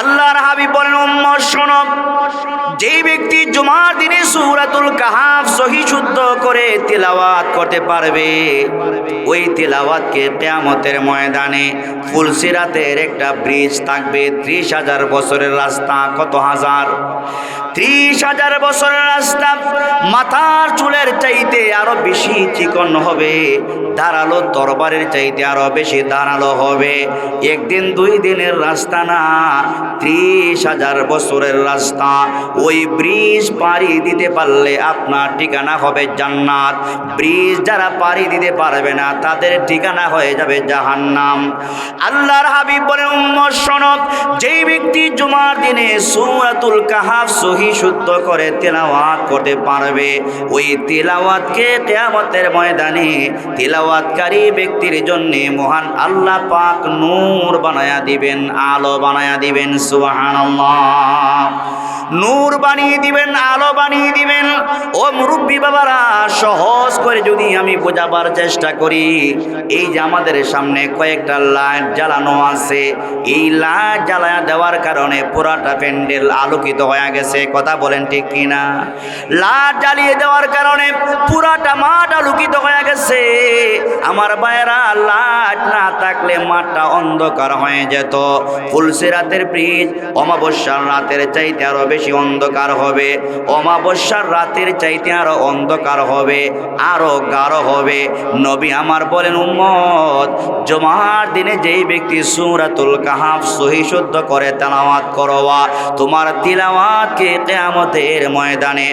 আল্লাহর হাবিব বলেন, উম্মত, শোনো। যেই ব্যক্তি জুমার দিনে সূরাতুল কাহাফ সহি শুদ্ধ করে তেলাওয়াত করতে পারবে, ওই তেলাওয়াতকে কিয়ামতের ময়দানে ফুলসিরাতের একটা ব্রিজ থাকবে, ত্রিশ হাজার বছরের রাস্তা, কত হাজার? ত্রিশ হাজার বছরের রাস্তা, মাথার চুলের চাইতে আরও বেশি চিকন হবে দাঁড়াল তরবারের চাইতে আরও বেশি দাঁড়াল হবে। একদিন, দুই দিনের রাস্তা না, ত্রিশ হাজার বছরের রাস্তা। ওই ব্রিজ পাড়ি দিতে পারলে আপনার ঠিকানা হবে জান্নাত। ব্রিজ যারা পাড়ি দিতে পারবে না, তাদের ঠিকানা হয়ে যাবে জাহান্নাম। আল্লাহর হাবিব বলে, উম্মত শোনক যেই ব্যক্তি জুমার দিনে সূরাতুল কাহাফ সহি শুদ্ধ করে তেলাওয়াত করতে পারবে। ওই তেলাওয়াতকে কিয়ামতের ময়দানে তেলাওয়াতকারী ব্যক্তির জন্য মহান আল্লাহ পাক নূর বানায়া দিবেন, আলো বানায়া দিবেন, সুবহানাল্লাহ। নূর বানিয়ে দিবেন, আলো বানিয়ে দিবেন। ও মুরব্বী বাবারা, সহজ করে যদি আমি বোঝাবার চেষ্টা করি, এই যে আমাদের সামনে কয়েকটা লাইট জ্বালানো আছে, এই লাইট জ্বালায়া দেওয়ার কারণে পুরাটা প্যান্ডেল আলোকিত হয়ে গেছে। কথা বলেন ঠিক কিনা? লাট জ্বালিয়ে দেওয়ার কারণে পুরাটা মাঠ আলোকিত হয়ে গেছে। আমার বাইরা লাট না থাকলে মাঠটা অন্ধকার হয়ে যেত। ফুলসিরাতের ব্রিজ অমাবস্যার রাতের চাইতে আরও বেশি অন্ধকার হবে। অমাবস্যার রাতের চাইতে আরও অন্ধকার হবে, আরও গাঢ় হবে। নবী আমার বলেন, উম্মত, জমার দিনে যেই ব্যক্তি সুরাতুল কাহাফ সহি শুদ্ধ করে তেলাওয়াত করোয়া তোমার তিলাওয়াতকে কেয়ামতের ময়দানে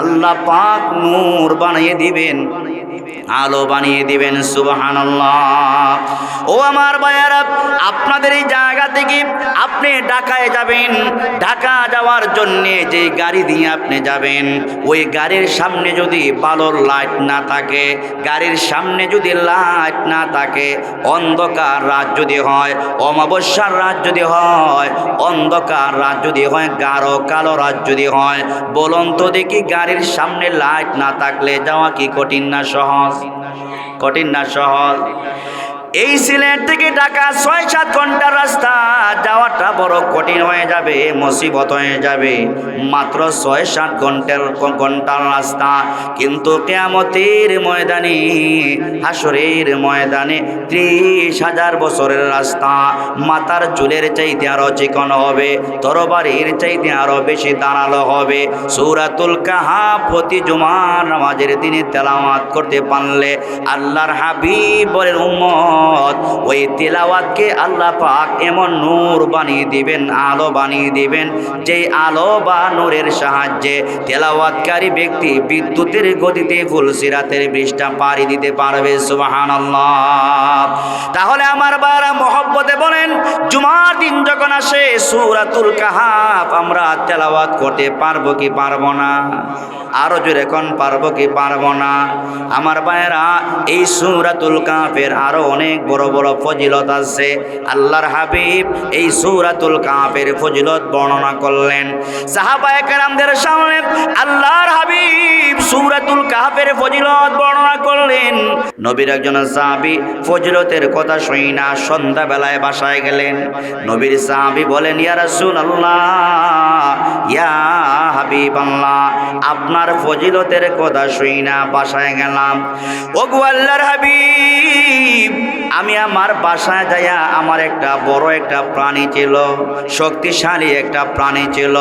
আল্লাহ পাক নূর বানিয়ে দিবেন। আলো বানিয়ে দিবেন ও আমার ভাইয়ারা, আপনাদের এই জায়গা থেকে আপনি ঢাকায় যাবেন, ঢাকা যাওয়ার জন্য যে গাড়ি দিয়ে আপনি যাবেন, ওই গাড়ির সামনে যদি বালোর লাইট না থাকে, গাড়ির সামনে যদি লাইট না থাকে, অন্ধকার রাত যদি হয়, অমাবস্যার রাত যদি হয়, অন্ধকার রাত যদি হয়, গাঢ় কালো রাত যদি হয়, বলুন তো দেখি গাড়ির সামনে লাইট না থাকলে যাওয়া কি কঠিন না সহজ? কঠিন না সহজ। এই সিলেট থেকে ঢাকা ছয় সাত ঘণ্টার রাস্তা, যাওয়াটা বড় কঠিন হয়ে যাবে, মুসিবত হয়ে যাবে। মাত্র ছয় সাত ঘণ্টার ঘণ্টার রাস্তা, কিন্তু কেয়ামতের ময়দানে হাসরের ময়দানে ত্রিশ হাজার বছরের রাস্তা মাথার চুলের চাইতে আরও চিকন হবে, তরবারির চাইতে আরও বেশি দাঁড়াল হবে। সৌরাতুল কাহা প্রতি জুমার নামাজের দিনে তেলাওয়াত করতে পারলে আল্লাহর হাবিব বলেন, উম্মত ওই তেলাওয়াতকে আল্লাহ পাক এমন নূর বানিয়ে দিবেন, আলো বানিয়ে দিবেন, যেই আলো বা নূরের সাহায্যে তেলাওয়াতকারী ব্যক্তি বিদ্যুতের গতিতে ফুলসিরাতের বৃষ্টা পাড়ি দিতে পারবে, সুবহানাল্লাহ। তাহলে আমার বারা মহব্বতে বলেন, জুমার দিন যখন আসে, সূরাতুল কাহাফ আমরা তেলাওয়াত করতে পারব কি পারব না? আরও জোরে এখন পারব কি পারব না? আমার ভাইয়েরা এই সূরাতুল কাহাফের আরও অনেক বড় বড় ফজিলত আছে। আল্লাহর হাবিব এই সূরাতুল কাহাফের ফজিলত বর্ণনা করলেন। সাহাবায়ে কেরামদের সামনে আল্লাহর হাবিব সূরাতুল কাহাফের ফজিলত বর্ণনা করলেন। নবীর একজন সাহাবী ফজিলতের কথা শুই না, সন্ধ্যাবেলায় বাসায় গেলেন। নবীর সাহাবী বলেন, ইয়া রাসূলুল্লাহ, ইয়া হাবিব আল্লাহ আপনার ফজিলতের কথা শুই না, বাসায় গেলাম। ওগো আল্লাহর হাবিব আমি আমার বাসায় যাইয়া আমার একটা বড় একটা প্রাণী ছিল, শক্তিশালী একটা প্রাণী ছিল।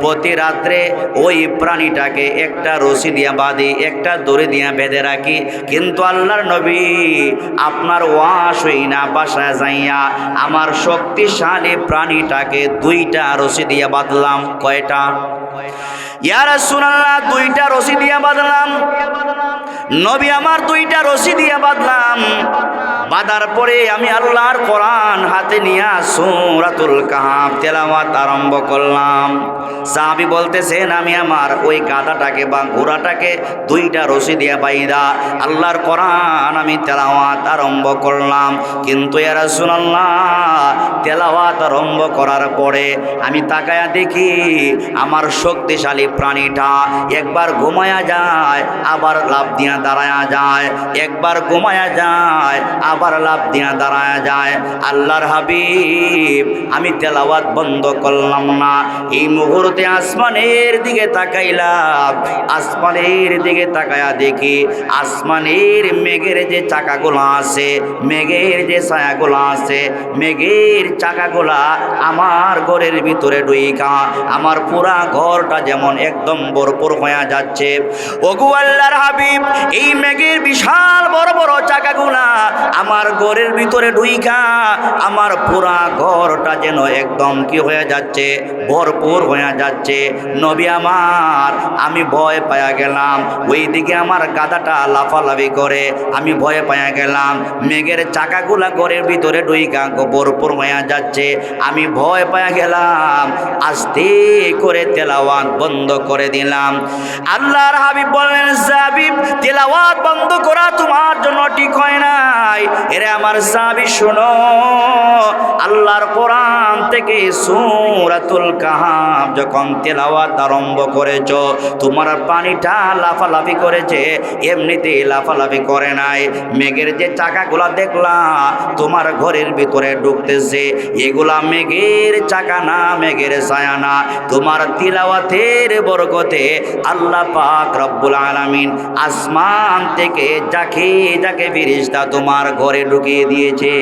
প্রতি রাত্রে ওই প্রাণীটাকে একটা রশি দিয়া বাঁধি, একটা দড়ি দিয়া বেঁধে রাখি। কিন্তু আল্লাহর নবী আপনার ওয়াশ হই না বাসায় যাইয়া আমার শক্তিশালী প্রাণীটাকে দুইটা রশি দিয়া বাঁধলাম। কয়টা? ইয়ার সুনাল্লাহ দুইটা রশি দিয়া বাঁধলাম। নবী আমার দুইটা রশি দিয়া বাঁধলাম। বাঁধার পরে আমি আল্লাহর কোরআন হাতে নিয়ে সুরাতুল কাহাব তেলাওয়াত আরম্ভ করলাম। সাহাবি বলতেছেন, আমি আমার ওই গাধাটাকে বা ঘোড়াটাকে দুইটা রশি দিয়ে বাইদা, আল্লাহর কোরআন আমি তেলাওয়াত আরম্ভ করলাম। কিন্তু এরা শুনল্লাহ তেলাওয়াত আরম্ভ করার পরে আমি তাকায়া দেখি, আমার শক্তিশালী প্রাণীটা একবার ঘুমায়া যায়, আবার লাভ দিয়া দাঁড়ায়া যায়। একবার ঘুমায়া যায়, আবার লাভ দিয়া দাঁড়ায়া যায়। আল্লাহর হাবিব, আমি তেলাওয়াত বন্ধ করলাম না। এই মুহূর্তে আসমানের দিকে তাকাইলাম। আসমানের দিকে তাকায়া দেখি, আসমানের মেঘের যে চাকাগুলো আছে, মেঘের যে ছায়াগুলো আছে, মেঘের চাকাগুলা আমার ঘরের ভিতরে ডুইকা আমার পুরা ঘরটা যেমন একদম ভরপুর হয়ে যাচ্ছে। ওগু আল্লাহর হাবিব, এই মেঘের বিশাল বড় বড় চাকাগুলা আমার ঘরের ভিতরে ডুইকা আমার পুরা ঘরটা যেন একদম কি হয়ে যাচ্ছে, ভরপুর হয়ে যাচ্ছে। নবী আমার, আমি ভয় পায়া গেলাম। ওই দিকে আমার গাদাটা লাফালাফি করে, আমি ভয় পায়া গেলাম। মেঘের চাকাগুলা ঘরের ভিতরে ডুইকা ভরপুর হয়ে যাচ্ছে। আমি ভয় পায়া গেলাম। আস্তে করে তেলাওয়াত বন্ধ করে দিলাম। আল্লাহর হাবিব বললেন সাবিব তেলাওয়াত বন্ধ করা তোমার জন্য ঠিক হয় নাই। এরে আমার সাবি শোনো, আল্লাহর কোরআন থেকে সূরাতুল কাহাব যখন তেলাওয়াত আরম্ভ করেছ, তোমার পানিটা লাফালাফি করেছে, এমনিতে লাফালাফি করে নাই। মেঘের যে চাকাগুলা দেখলা, তোমার ঘরের ভিতরে ঢুকতেছে। এগুলা মেঘের চাকা না, মেঘের ছায়া না। তোমার তিলাওয়াতের বরকতে আল্লাহ পাক রব্বুল আলামিন আসমান থেকে যাকে যাকে ফিরিস্তা তোমার ঘরে ঢুকিয়ে দিয়েছে।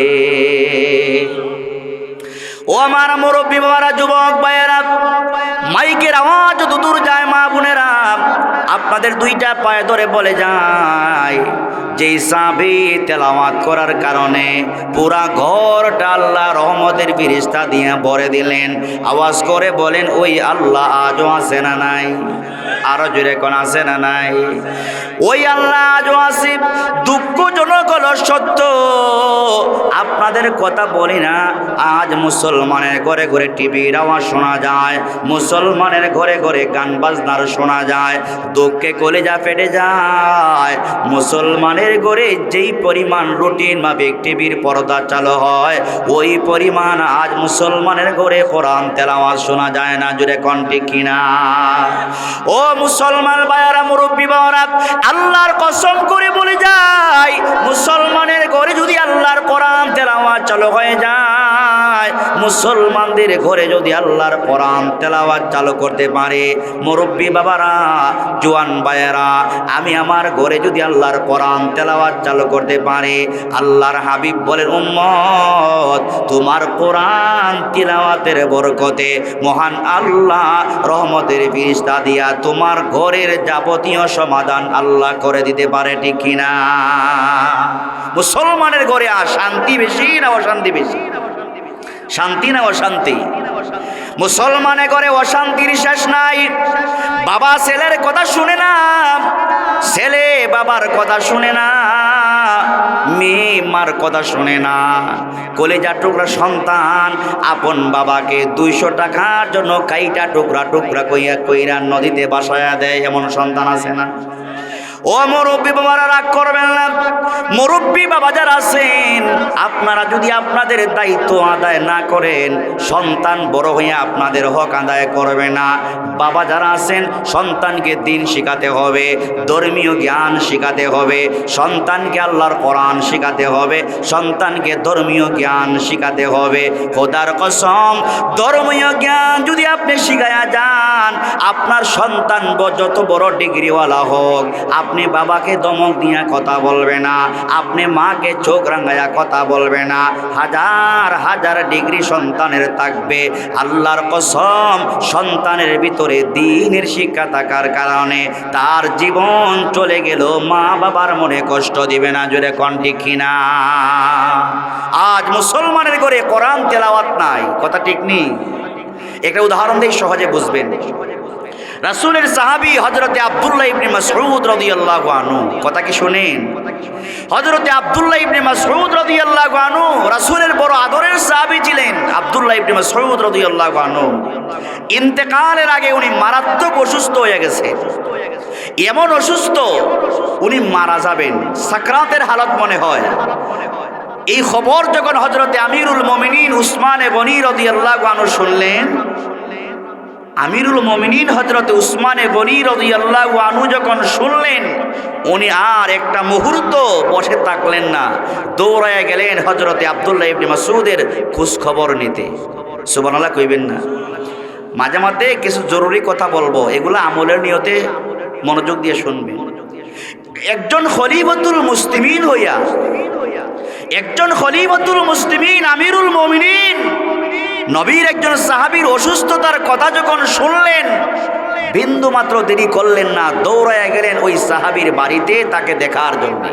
ও আমার মুরব্বী বাবারা, যুবক ভাইয়েরা, মাইকের আওয়াজ দূর যায় মা বোনেরা আপনাদের দুইটা পায়ে ধরে বলে যায় যে সাবি তেলাওয়াত করার কারণে পুরা ঘরটা আল্লাহ রহমতের বিরিস্তা দিয়ে ভরে দিলেন। আওয়াজ করে বলেন, ওই আল্লাহ আজও আসে না নাই? আরও জুড়ে কোন আসে না নাই? ওই আল্লাহ আজও দুঃখজনক হলো সত্য। আপনাদের কথা বলি না। আজ মুসলমানের ঘরে ঘরে টিভির আওয়াজ শোনা যায়। মুসলমানের ঘরে ঘরে গান বাজনার শোনা যায়। দুঃখে কলেজা ফেটে যায়। মুসলমানের ঘরে যেই পরিমাণ রুটিন মাফিক টিভির পর্দা চালু হয়, ওই পরিমাণ আজ মুসলমানের ঘরে কোরআন তেলাওয়াজ শোনা যায় না। জুড়ে কণ্ঠে কিনা ও মুসলমান বায়ারা মুরব্বী বাবারা আল্লাহর কসম করে বলে যায় মুসলমানের ঘরে যদি আল্লাহর কোরআন তেলাওয়া চালু হয়ে যায় মুসলমানদের ঘরে যদি আল্লাহর কোরআন তেলাওয়াজ চালু করতে পারে, মুরব্বী বাবারা, জোয়ান বায়েরা আমি আমার ঘরে যদি আল্লাহর কোরআন তেলাওয়াজ চালু করতে পারে, আল্লাহর হাবিব বলেন, উম্মত, তোমার কোরআন তিলাওয়াতের বরকতে মহান আল্লাহ রহমতের ফিরিস্তা দিয়া তোমার ঘরের যাবতীয় সমাধান আল্লাহ করে দিতে পারে, ঠিক কিনা? মুসলমানের ঘরে আর শান্তি বেশি না অশান্তি বেশি? শান্তি না অশান্তি? মুসলমানে করে অশান্তির শেষ নাই। বাবা ছেলের কথা শুনে না। ছেলে বাবার কথা শুনে না। মেয়ে মার কথা শুনে না। কলেজা টুকরা সন্তান আপন বাবাকে দুইশো টাকার জন্য কাইটা টুকরা টুকরা কইয়া কইরা নদীতে বাসায়া দেয়, এমন সন্তান আছে না? ও মুরব্বী বাবারা, রাগ করবেন না। মুরব্বী বাবা যারা আছেন, আপনারা যদি আপনাদের দায়িত্ব আদায় না করেন, সন্তান বড় হয়ে আপনাদের হক আদায় করবে না। বাবা যারা আছেন, সন্তানকে দিন শেখাতে হবে, ধর্মীয় জ্ঞান শেখাতে হবে, সন্তানকে আল্লাহর কোরআন শেখাতে হবে, সন্তানকে ধর্মীয় জ্ঞান শেখাতে হবে। খোদার কসম, ধর্মীয় জ্ঞান যদি আপনি শিখায়া যান, আপনার সন্তান যত বড় ডিগ্রিওয়ালা হোক আপনি বাবাকে দমক দিয়া কথা বলবে না, আপনি মাকে চোখ রাঙায়া কথা বলবে না। হাজার হাজার ডিগ্রি সন্তানের থাকবে। আল্লাহর কসম, সন্তানের ভিতরে দিনের শিক্ষা থাকার কারণে তার জীবন চলে গেল মা বাবার মনে কষ্ট দিবে না, জোরে কণ্ঠি কিনা? আজ মুসলমানের ঘরে কোরআন তেলাওয়াত নাই, কথা ঠিক নেই? একটা উদাহরণ দিয়ে সহজে বুঝবেন। রাসূলের সাহাবী হযরতে আব্দুল্লাহ ইবনে মাসউদ রাদিয়াল্লাহু আনহু, কথা কি শুনেন? হযরতে আব্দুল্লাহ ইবনে মাসউদ রাদিয়াল্লাহু আনহু রাসূলের বড় আদরের সাহাবী ছিলেন আব্দুল্লাহ ইবনে মাসউদ রাদিয়াল্লাহু আনহু। ইন্তেকালের আগে উনি মারাত্মক অসুস্থ হয়ে গেছে। এমন অসুস্থ উনি মারা যাবেন, সাকরাতের হালত মনে হয়। এই খবর যখন হজরতে আমিরুল মমিনিন উসমানে বনি রদিয়াল্লাহু আনহু শুনলেন আমিরুল মমিনিন হজরত উসমানে গনি রদিয়াল্লাহ আনু যখন শুনলেন, উনি আর একটা মুহূর্ত বসে থাকলেন না। দৌড়ায় গেলেন হজরতে আবদুল্লাহ ইবনে মাসুদের খোঁজ খবর নিতে। সুবহানাল্লাহ কইবেন না। মাঝে মাঝে কিছু জরুরি কথা বলব, এগুলো আমলের নিয়তে মনোযোগ দিয়ে শুনবেন। একজন খলিফতুল মুসলিমিন হইয়া, একজন খলিফতুল মুসলিমিন আমিরুল মমিনিন নবীর একজন সাহাবীর অসুস্থতার কথা যখন শুনলেন বিন্দু মাত্র দেরি করলেন না দৌড়ায় গেলেন ওই সাহাবীর বাড়িতে তাকে দেখার জন্য।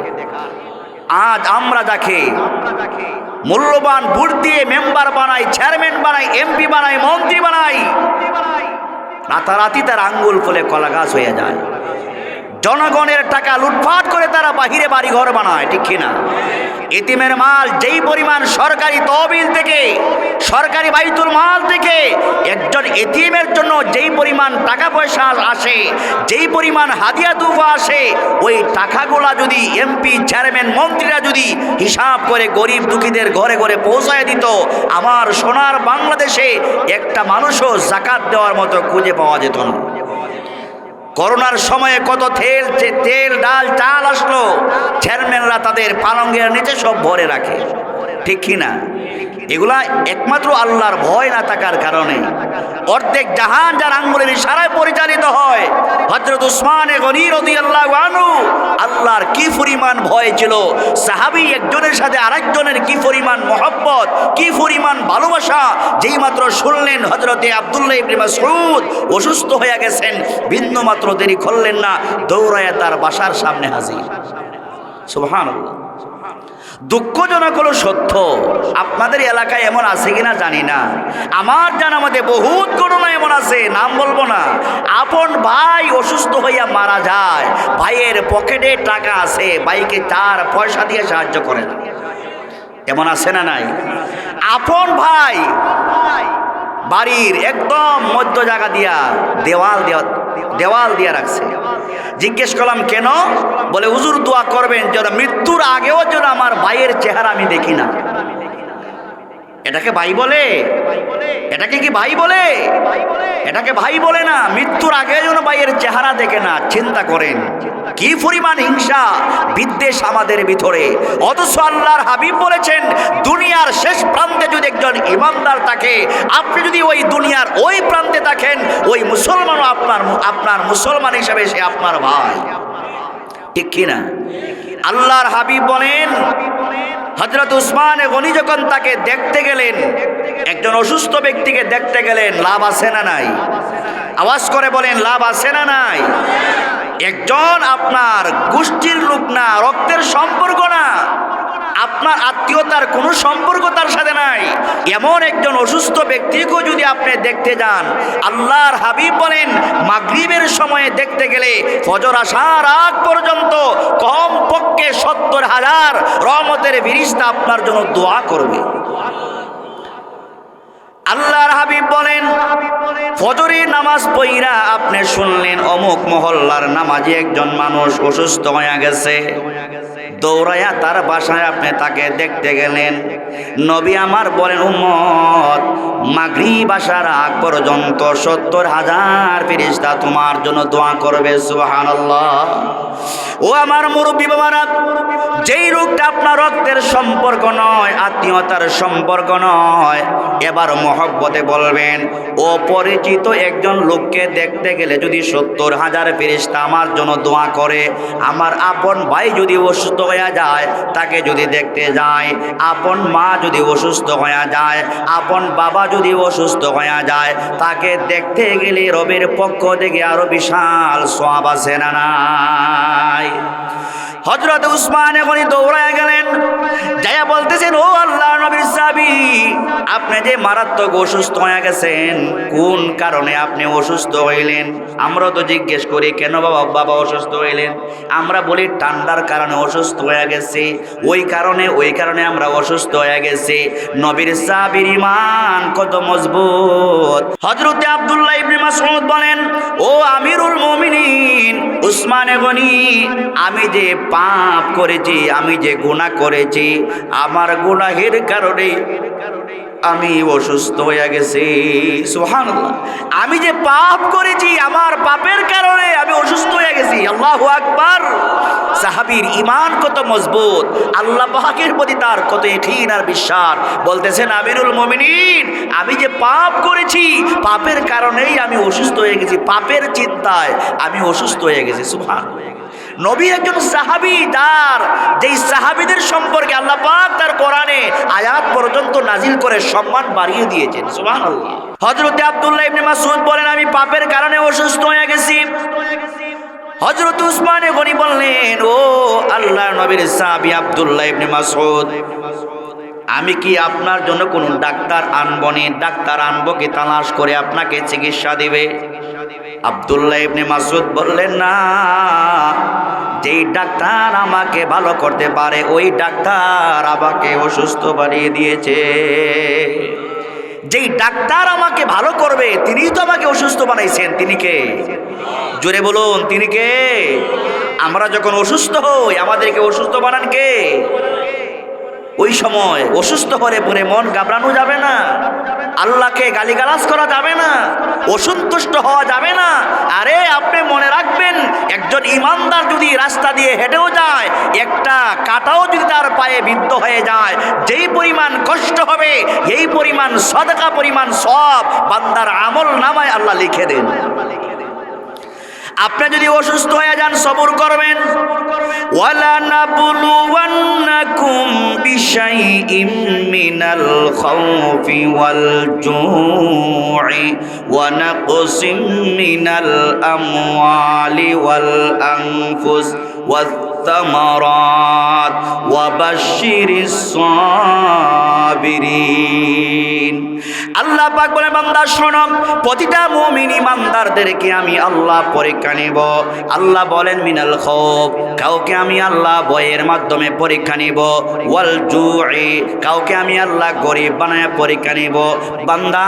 আজ আমরা যাকে মূল্যবান ভোট দিয়ে মেম্বার বানাই, চেয়ারম্যান বানাই, এমপি বানাই, মন্ত্রী বানাই, রাতারাতি তার আঙ্গুল ফুলে কলা গাছ হয়ে যায়। জনগণের টাকা লুটপাট করে তারা বাহিরে বাড়ি ঘর বানায়, ঠিক কিনা? এতিমের মাল যেই পরিমাণ সরকারি তহবিল সরকারি বাইতুল মাল থেকে একজন এটিএমের জন্য যেই পরিমাণ টাকা পয়সা আসে, যেই পরিমাণ হাদিয়া তুফা আসে, ওই টাকাগুলা যদি এমপি চেয়ারম্যান মন্ত্রীরা যদি হিসাব করে গরিব দুঃখীদের ঘরে ঘরে পৌঁছায় দিত, আমার সোনার বাংলাদেশে একটা মানুষও জাকাত দেওয়ার মতো খুঁজে পাওয়া যেত না। করোনার সময়ে কত তেল তেল, ডাল, চাল আসলো চেয়ারম্যানরা তাদের পালঙ্গের নিচে সব ভরে রাখে। ঠিক কি না? এগুলা একমাত্র আল্লাহর ভয় না থাকার কারণে। অর্ধেক জাহান যার আঙ্গুলের ইশারায় পরিচালিত হয় হজরত উসমানে গনির আল্লাহ আনু আল্লাহর কি পরিমাণ ভয় ছিল, সাহাবি একজনের সাথে আরেকজনের কি পরিমাণ মহব্বত, কি পরিমাণ ভালোবাসা যেই মাত্র শুনলেন হজরতে আবদুল্লাহ ইবনে মাসউদ অসুস্থ হয়ে গেছেন বিন্দু মাত্র দেরি করলেন না, দৌড়ায় তার বাসার সামনে হাজির। সুবহানাল্লাহ। দুঃখজনক হলো সত্য। আপনাদের এলাকায় এমন আছে কিনা জানি না। আমার জানা মতে বহুত ঘটনা এমন আছে, নাম বলব না। আপন ভাই অসুস্থ হইয়া মারা যায়, ভাইয়ের পকেটে টাকা আছে, ভাইকে তার পয়সা দিয়ে সাহায্য করে না। এমন আছে না নাই? আপন ভাই বাড়ির একদম মধ্য জায়গা দিয়া দেওয়াল দেওয়া দেওয়াল দিয়ে রাখছে। জিজ্ঞেস করলাম, কেন? বলে, হুজুর দোয়া করবেন যেন মৃত্যুর আগেও যেন আমার ভাইয়ের চেহারা আমি দেখি না। এটাকে ভাই বলে। এটাকে কি ভাই বলে? এটাকে ভাই বলে না, মৃত্যুর আগে যেন ভাইয়ের চেহারা দেখে না, চিন্তা করেন। কি পরিমাণ হিংসা, বিদ্বেষ আমাদের ভিতরে। অথচ আল্লাহর হাবিব বলেছেন, দুনিয়ার শেষ প্রান্তে যদি একজন ইমানদার থাকে, আপনি যদি ওই দুনিয়ার ওই প্রান্তে থাকেন, ওই মুসলমানও আপনার আপনার মুসলমান হিসাবে সে আপনার ভাই। ঠিক কিনা আল্লাহর হাবিব বলেন হজরত উসমান গনি যখন তাকে দেখতে গেলেন, একজন অসুস্থ ব্যক্তিকে দেখতে গেলেন, লাভ আছে না নাই? আওয়াজ করে বলেন, লাভ আছে না নাই? একজন আপনার গোষ্ঠীর লোক না, রক্তের সম্পর্ক না। আপনার আত্মীয়তার কোনো সম্পর্ক তার সাথে নাই। এমন একজন অসুস্থ ব্যক্তিকেও যদি আপনি দেখতে যান, আল্লাহর হাবিব বলেন, মাগরিবের সময়ে দেখতে গেলে ফজর আসার আগ পর্যন্ত কম পক্ষে সত্তর হাজার রহমতের বিরিস্তা আপনার জন্য দোয়া করবে। আল্লাহর হাবিব বলেন ফজরের নামাজ পইরা আপনি শুনলেন অমুক মহল্লার নামাজে একজন মানুষ অসুস্থ হয়ে গেছে। দৌড়াইয়া তার বাসায় আপনি তাকে দেখতে গেলেন। নবী আমার বলেন, উম্মত মাগরি বাসার আগ পর্যন্ত সত্তর হাজার ফিরিস্তা তোমার জন্য দোয়া করবে, সুবহানাল্লাহ। ও আমার মুরব্বী বাবারা, যেই রোগটা আপনার রক্তের সম্পর্ক নয়, আত্মীয়তার সম্পর্ক নয়, এবার মহব্বতে বলবেন ও অপরিচিত একজন লোককে দেখতে গেলে যদি সত্তর হাজার ফেরিস্তা আমার জন্য দোয়া করে, আমার আপন ভাই যদি অসুস্থ হয়ে যায়, তাকে যদি দেখতে যায়, আপন মা যদি অসুস্থ হয়ে যায়, আপন বাবা যদি অসুস্থ হয়ে যায়, তাকে দেখতে গেলে রবির পক্ষ থেকে আরও বিশাল সব আছে না নাই? হজরত উসমান এখনই দৌড়ায় গেলেন। যাইয়া বলতেছেন, ও আল্লাহ নবীর সাবি আপনি যে মারাত্মক অসুস্থ হয়ে গেছেন, কোন কারণে আপনি অসুস্থ হইলেন? আমরা তো জিজ্ঞেস করি, কেন বাবা বাবা অসুস্থ হইলেন? আমরা বলি, ঠান্ডার কারণে অসুস্থ হয়ে গেছে, ওই কারণে ওই কারণে আমরা অসুস্থ হয়ে গেছি। নবীর সাবির ইমান কত মজবুত? হজরতে আব্দুল্লাহ ইবনে মাসউদ বলেন, ও আমিরুল উসমানে গনি আমি যে পাপ করেছি আমি যে গুণা করেছি আমার গুণাহের কারণে আমি অসুস্থ হয়ে গেছি। সুবহানাল্লাহ। আমি যে পাপ করেছি আমার পাপের কারণে আমি অসুস্থ হয়ে গেছি। আল্লাহু আকবার। সাহাবীর ইমান কত মজবুত। আল্লাহ পাকের প্রতি তার কত এঠিন আর বিশ্বাস বলতেছেন, আমিরুল মুমিনিন, আমি যে পাপ করেছি, পাপের কারণেই আমি অসুস্থ হয়ে গেছি। পাপের চিন্তায় আমি অসুস্থ হয়ে গেছি। সুবহানাল্লাহ। নবী একজন সাহাবি তার, যেই সাহাবিদের সম্পর্কে আল্লাহ পাক তার কোরআনে আয়াত পর্যন্ত নাজিল করে সম্মান বাড়িয়ে দিয়েছেন, সুবহানাল্লাহ। হযরত আব্দুল্লাহ ইবনে মাসউদ বলেন, আমি পাপের কারণে অসুস্থ হয়ে গেছি। হযরত উসমানে গনি বললেন, ও আল্লাহ নবীর সাহাবী আব্দুল্লাহ ইবনে মাসউদ, আমি কি আপনার জন্য কোনো ডাক্তার আনবনি? ডাক্তার আনব কি তালাশ করে আপনাকে চিকিৎসা দিবে? আব্দুল্লাহ ইবনে মাসুদ বললেন, না। যেই ডাক্তার আমাকে ভালো করতে পারে, ওই ডাক্তার আমাকে অসুস্থ বানিয়ে দিয়েছে। যেই ডাক্তার আমাকে ভালো করবে, তিনিই তো আমাকে অসুস্থ বানাইছেন। তিনি কে? জোরে বলুন, তিনি কে? আমরা যখন অসুস্থ হই, আমাদেরকে অসুস্থ বানান কে? ওই সময় অসুস্থ হলে পরে মন ঘাবড়ানো যাবে না, আল্লাহকে গালিগালাজ করা যাবে না, অসন্তুষ্ট হওয়া যাবে না, আরে একজন ইমানদার যদি রাস্তা দিয়ে হেঁটেও যায়, একটা কাটাও যদি তার পায়ে বিদ্ধ হয়ে যায়, যেই পরিমাণ কষ্ট হবে, এই পরিমাণ সদকা, পরিমাণ সব বান্দার আমল নামায় আল্লাহ লিখে দেন। আপনি যদি অসুস্থ হয়ে যান সবর করবেন ওয়ালা নাবলুওয়ান্নাকুম বিশাইইম মিনাল খাউফি ওয়াল জু'i ওয়া নাকসিম মিনাল আমওয়ালি ওয়াল আনফুস والثمرات وبشر الصابرين আল্লাহ পাক বলে, বান্দা, শোনো, প্রতিটা মুমিন ইমানদারদেরকে আমি আল্লাহ পরীক্ষা নিব আল্লাহ বলেন, মিনাল খৌফ, কাউকে আমি আল্লাহ বয়ের মাধ্যমে পরীক্ষা নিব ওয়াল জুই, কাউকে আমি আল্লাহ গরিব বানায় পরীক্ষা নিব বান্দা,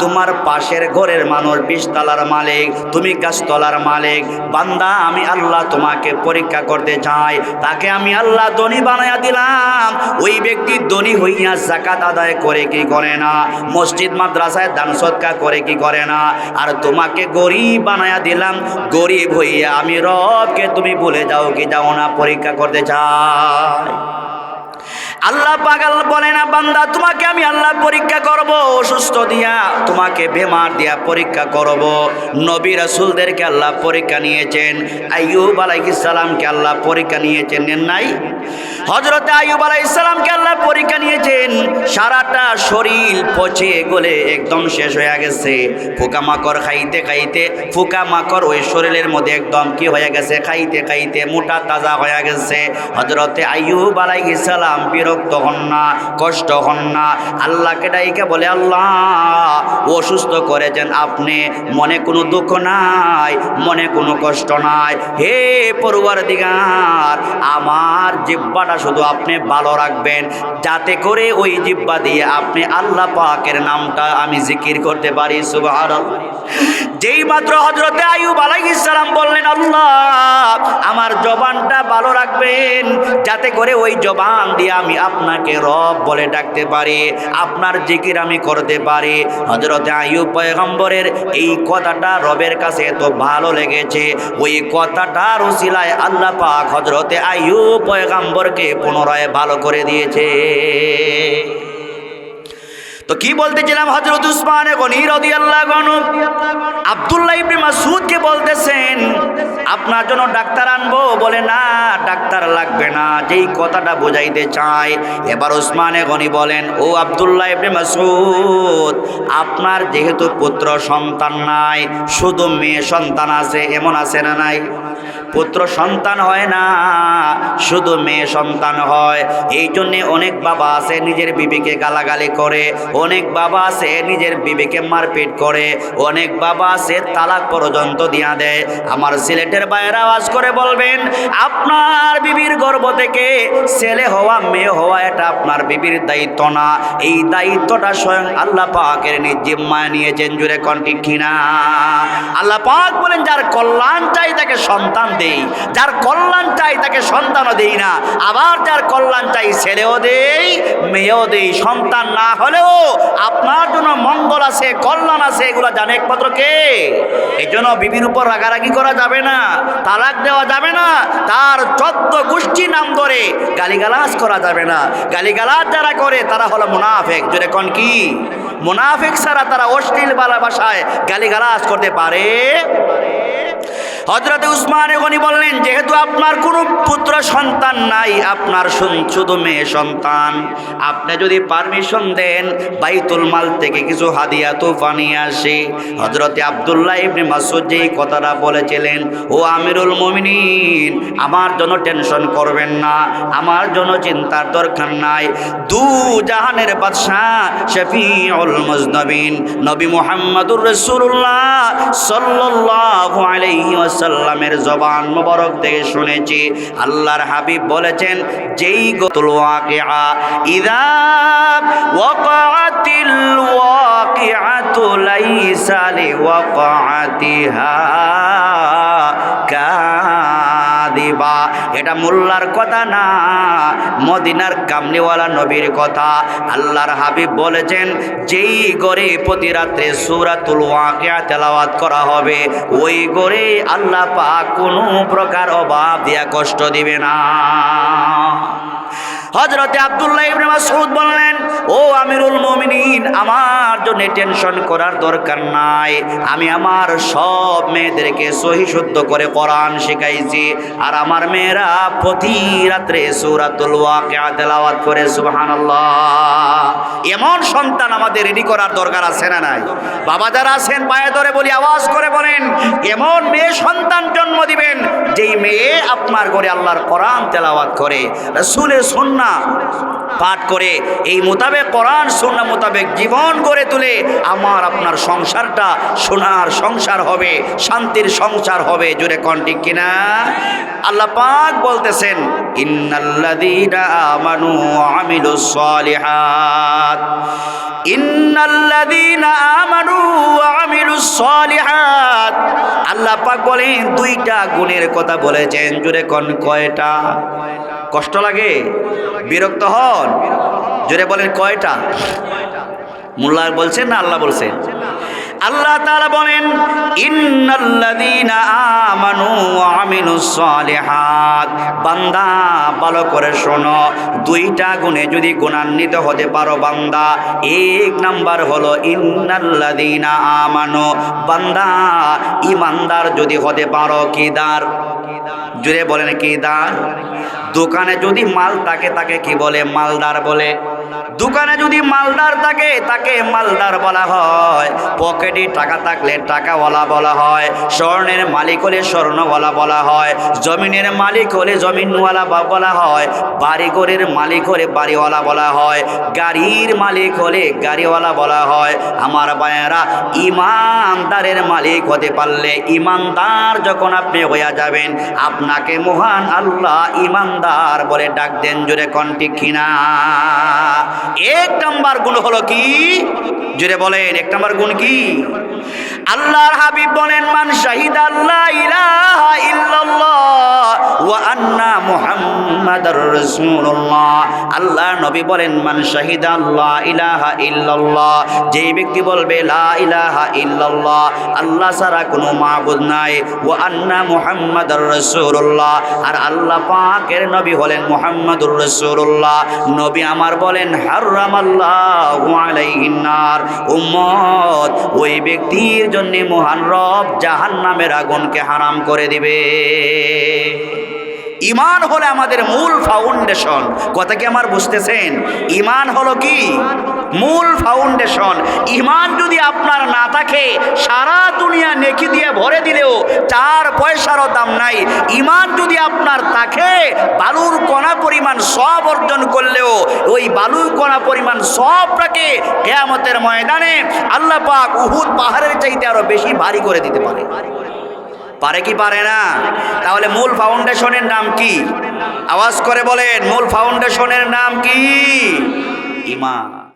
তোমার পাশের ঘরের মানুষ বিশতলার মালিক, তুমি গাছতলার মালিক। বান্দা, আমি আল্লাহ তোমাকে পরীক্ষা করতে চাই। তাকে আমি আল্লাহ ধনী বানায়া দিলাম। ওই ব্যক্তি ধনী হইয়া জাকাত আদায় করে কি করে না? মসজিদ মাদ্রাসায় দান সৎকার করে কি করে না? আর তোমাকে গরিব বানায়া দিলাম। গরিব হইয়া আমি রবকে তুমি ভুলে যাও কি যাও না পরীক্ষা করতে চাই। আল্লাহ পাগাল বলে না, বান্দা, তোমাকে আমি আল্লাহ পরীক্ষা করব, অসুস্থ দিয়া তোমাকে বেমার দিয়া পরীক্ষা করব। নবী রাসূলদেরকে আল্লাহ পরীক্ষা নিয়েছেন, আইয়ুব আলাইহিস সালামকে আল্লাহ পরীক্ষা নিয়েছেন নাই? হযরত আইয়ুব আলাইহিস সালামকে আল্লাহ পরীক্ষা নিয়েছেন, সারাটা শরীর পচে গলে একদম শেষ হয়ে গেছে। ফুকা পোকামাকড় খাইতে খাইতে, ফুকা পোকামাকড় ওই শরীরের মধ্যে একদম কি হয়ে গেছে? খাইতে খাইতে মোটা তাজা হয়ে গেছে। হযরতে আইয়ুব আলাইহিস সালাম বিরক্ত হন না, কষ্ট হন না। আল্লাহকে ডাইকে বলে, আল্লাহ অসুস্থ করেছেন আপনি, মনে কোনো দুঃখ নাই, মনে কোনো কষ্ট নাই। হে পড়ুয়ার দিগার আমার জিব্বাটা শুধু আপনি ভালো রাখবেন। যাতে করে ওই জিব্বা দিয়ে আপনি আল্লাহ পাকের নামটা আমি জিকির করতে পারি, সুবহানাল্লাহ। যেই মাত্র হজরতে আয়ুব আলাইহিস সালাম বললেন, আল্লাহ আমার জবানটা ভালো রাখবেন। যাতে করে ওই জবান দিয়ে আমি আপনাকে রব বলে ডাকতে পারি, আপনার জিকির আমি করতে পারি। হজরতে আয়ুব পয়গম্বরের এই কথাটা রবের কাছে এত ভালো লেগেছে। ওই কথাটার উসিলায় আল্লাহ পাক হজরতে আয়ুব পয়গম্বরকে পুনরায় ভালো করে দিয়েছে। তো কি বলতেছিলাম হজরত উসমান গনি রাদিয়াল্লাহু আনহু? আব্দুল্লাহ ইবনে মাসউদকে বলতেছেন, আপনার জন্য ডাক্তার আনব। বলে, না, ডাক্তার লাগবে না, যেই কথাটা বোঝাইতে চাই। এবার উসমানে গনি বলেন, ও আব্দুল্লাহ ইবনে মাসউদ, আপনার যেহেতু পুত্র সন্তান নাই, শুধু মেয়ে সন্তান আছে, এমন আছে না নাই? পুত্র সন্তান হয় না, শুধু মেয়ে সন্তান হয়। এই জন্যে অনেক বাবা আছে, নিজের বিবিকে গালাগালি করে অনেক বাবা আছে, নিজের বিবিকে মারপিট করে। অনেক বাবা আছে, তালাক পর্যন্ত দিয়া দেয়। আমার সিলেটের বাইরে আওয়াজ করে বলবেন, আপনার বিবির গর্ভ থেকে ছেলে হওয়া, মেয়ে হওয়া, এটা আপনার বিবির দায়িত্ব না। এই দায়িত্বটা স্বয়ং আল্লাহ পাকের নিজ জিম্মায় নিয়েছেন জুড়ে কন্টি কিনা? আল্লাহ পাক বলেন, যার কল্যাণ চাই তাকে সন্তান দেই, যার কল্যাণ চাই তাকে সন্তানও দেই না, আবার যার কল্যাণ চাই ছেলেও দেই, মেয়েও দেই। সন্তান না হলেও আপনার জন্য মঙ্গল আছে, কল্যাণ আছে, এগুলো জানে একমাত্র কে? এই জন্য বিবির উপর রাগারাগি করা যাবে না, তালাক দেওয়া যাবে না, তার চোদ্দ গোষ্ঠী নাম ধরে গালিগালাজ করা যাবে না। গালিগালাজ যারা করে, তারা হলো মুনাফেক। জোরে কন কি? মুনাফেক ছাড়া তারা অশ্লীল বালা ভাষায় গালিগালাজ করতে পারে? হজরত উসমান গনি বললেন, যেহেতু আপনার কোনো পুত্র সন্তান নাই, আপনার শুধু মেয়ে সন্তান। আপনি যদি পারমিশন দেন, বাইতুল মাল থেকে কিছু হাদিয়া তোফা নিয়ে আসে। হজরতে আবদুল্লাহ ইবনে মাসুদ যেই কথাটা বলেছিলেন, ও আমিরুল মমিনিন, আমার জন্য টেনশন করবেন না, আমার জন্য চিন্তার দরকার নাই। দু জাহানের বাদশাহ শফিউল মুজনবিন, নবী মুহাম্মদুর রাসূলুল্লাহ সাল্লাল্লাহু আলাইহি ওয়াসাল্লামের জবান মোবারক থেকে শুনেছি। আল্লাহর হাবিব বলেছেন, যেই গতুল ওয়াকিআ, ইদা ওয়াকাতিল ওয়াকিআতু লাইসা লিওয়াকাআতিহা। কাদিবা এটা মোল্লার কথা না, মদিনার কামনিওয়ালা নবীর কথা। আল্লাহর হাবিব বলেছেন, যেই গড়ে প্রতি রাত্রে সুরাতুল ওয়াকিয়া তেলাওয়াত করা হবে, ওই গড়ে আল্লাহ পা কোনো প্রকার অভাব দিয়া কষ্ট দিবে না। হজরতে আব্দুল্লাহ ইবনে মাসউদ বললেন, ও আমিরুল মুমিনিন, আমার জন্য টেনশন করার দরকার নাই। আমি আমার সব মেয়েদেরকে সহি শুদ্ধ করে কোরআন শিখাইছি। আর আমার মেয়েরা প্রতি রাত্রে সূরাতুল ওয়াকিয়া তেলাওয়াত করে, সুবহানাল্লাহ। এমন সন্তান আমাদের রেডি করার দরকার আছে না নাই? বাবা যারা আছেন, পায়ে ধরে বলি, আওয়াজ করে বলেন, এমন মেয়ে সন্তান জন্ম দিবেন, যেই মেয়ে আপনার ঘরে আল্লাহর কোরআন তেলাওয়াত করে, রাসূলের সুন্নাহ পাঠ করে এই মোতাবেক কোরআন সুন্না মোতাবেক জীবন গড়ে তুলে আমার আপনার সংসারটা সোনার সংসার হবে, শান্তির সংসার হবে। জুড়ে কন্টিক কিনা? আল্লাহ পাক বলতেছেন, ইন্নাল্লাযীনা আমানু আমিলুস সালিহাত। আল্লাহ বলেন, দুইটা গুণের কথা বলেছেন। কয়টা? কষ্ট লাগে? বিরক্ত হন? বলেন, কয়টা? মোল্লা বলছেন না আল্লাহ বলছেন? আল্লাহ তাআলা বলেন, ইন্নাল্লাযীনা আমানু ওয়া আমিলুস সালিহাত। বান্দা, ভালো করে শোনো, দুইটা গুণে যদি গুণান্বিত হতে পারো বান্দা, এক নাম্বার হলো, ইন্নাল্লাযীনা আমানু। বান্দা, ইমানদার যদি হতে পারো কিদার জুড়ে বলেন কিদার দোকানে যদি মাল থাকে, তাকে কি বলে? মালদার বলে। দোকানে যদি মালদার থাকে, তাকে মালদার বলা হয়। পকেটে টাকা থাকলে টাকাওয়ালা বলা হয়, স্বর্ণের মালিক হলে স্বর্ণওয়ালা বলা হয়, জমিনের মালিক হলে জমিনওয়ালা বলা হয় বাড়ি বাড়িঘরের মালিক হলে বাড়িওয়ালা বলা হয়, গাড়ির মালিক হলে গাড়িওয়ালা বলা হয়। আমার বায়েরা ইমানদারের মালিক হতে পারলে ইমানদার যখন আপনি হইয়া যাবেন, আপনাকে মহান আল্লাহ ইমানদার বলে ডাক দেন, জোরে কন্টি কিনা? এক নাম্বার গুণ হলো কি? জুড়ে বলেন এক নাম্বার গুণ কি? আল্লাহর হাবিব বলেন, মান শাহিদ আল্লাহ ইলাহা ইল্লাল্লাহ ওয়া আন্না মুহাম্মাদার আল্লাহর নবী বলেন, মান শাহিদ আল্লাহ ইলাহা ইল্লাল্লাহ। যেই ব্যক্তি আল্লাহ ছাড়া কোনো মাবুদ নাই। ওয়া আন্না মুহাম্মাদার রাসূলুল্লাহ। আর আল্লাহ পাকের নবী হলেন মুহাম্মাদুর রাসূলুল্লাহ। নবী আমার বলেন, হারামাল্লাহু আলাইহিন নার। উম্মত, ওই ব্যক্তির জন্যে মহান রব জাহান নামের আগুনকে হারাম করে দিবে। ইমান হলো আমাদের মূল ফাউন্ডেশন। কথা কি আমার বুঝতেছেন? ইমান হলো কি? মূল ফাউন্ডেশন। ইমান যদি আপনার না থাকে, সারা দুনিয়া নেকি দিয়ে ভরে দিলেও চার পয়সারও দাম নাই। ইমান যদি আপনার থাকে, বালুর কণা পরিমাণ সব অর্জন করলেও ওই বালুর কণা পরিমাণ সবটাকে কেয়ামতের ময়দানে আল্লাহ পাক উহুদ পাহাড়ের চাইতে আরও বেশি ভারী করে দিতে পারে। পারে কি পারে না? তাহলে মূল ফাউন্ডেশনের নাম কি? আওয়াজ করে বলেন, মূল ফাউন্ডেশনের নাম কি? ইমান।